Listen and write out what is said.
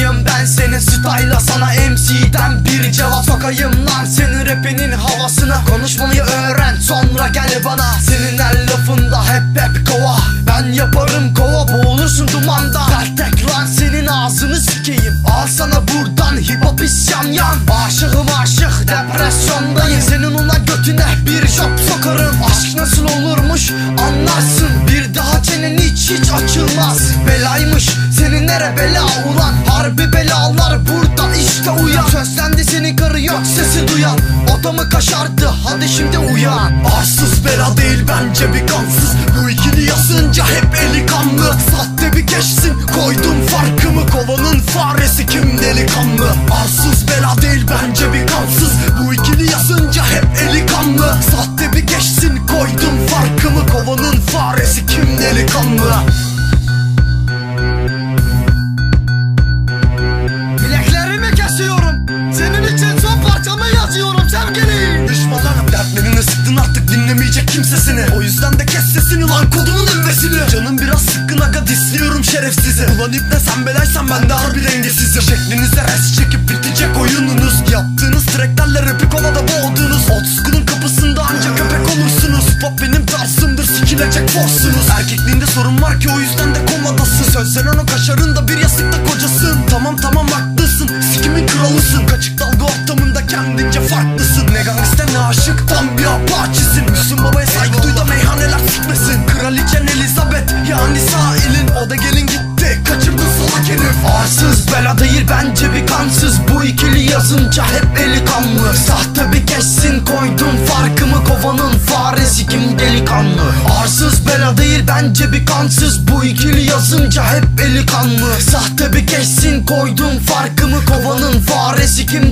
sokayım ben senin style'a sana MC'den bir cevap sokayım lan. Senin rapinin havasını konuşmayı öğren Sonra gel bana. Senin her lafında hep hep kova. Ben yaparım kova boğulursun dumanda Deltek lan senin ağzını sikeyim. Al sana buradan hip hop isyan yan. Aşığım aşık depresyondayım. Senin ona götüne bir şop sokarım. Aşk nasıl olurmuş anlarsın. Bir daha çenen hiç hiç açılmaz. Belaymış senin nere bela ulan Harbi belalar burada işte uyan Sözlendi senin karı yok sesi duyan. Odamı kaşardı hadi şimdi uyan. Arsız bela değil bence bir kansız. Bu ikili yazınca hep eli kanlı. Sahte bir geçsin koydum farkımı. Kovanın faresi kim delikanlı? Arsız bela değil bence bir kansız. Bu ikili yazınca hep eli kanlı. Sahte kimsesini. O yüzden de kes sesini lan kodumun ünvesini Canım biraz sıkkın aga disliyorum şerefsizi. Ulan ipne sen belaysan ben de harbi dengesizim. Şeklinize res çekip bitecek oyununuz. Yaptığınız tracklerle rapi kovada boğdunuz. Old school'un kapısında ancak köpek olursunuz. Pop benim tarzımdır sikilecek forsunuz Erkekliğinde sorun var ki o yüzden de komadasın. Sözlen onu kaşarında bir yastıkta kocasın. Tamam tamam haklısın. Sikimin kralısın Sahte bir geçsin koydum farkımı Kovanın faresi kim delikanlı? Arsız bela değil bence bir kansız. Bu ikili yazınca hep eli kanlı. Sahte bir geçsin koydum farkımı Kovanın faresi kim